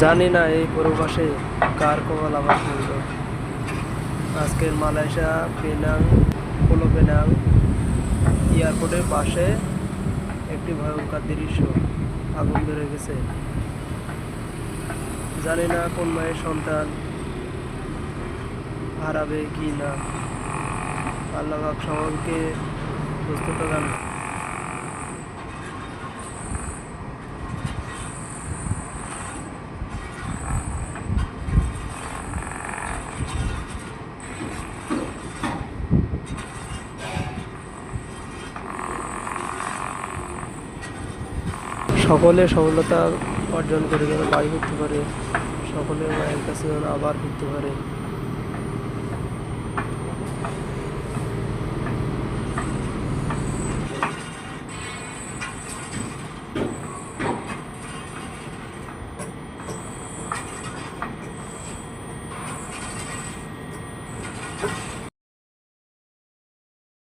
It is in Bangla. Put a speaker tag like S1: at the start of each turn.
S1: জানি না এই পূর্বপাশে কার কপাল আবার পড়ল আজকের মালয়েশিয়া পেনাং, পোলো পেনাং এয়ারপোর্টের পাশে একটি ভয়ঙ্কর দৃশ্য আগুন ধরে গেছে। জানি না কোন মায়ের সন্তান হারাবে কি না। আল্লাহ সকলকে সুস্থ দান সকলে সফলতা অর্জন করে যেন বাড়ি ফিরতে পারে। সকলে মায়ের কাছে যেন আবার ফিরতে পারে।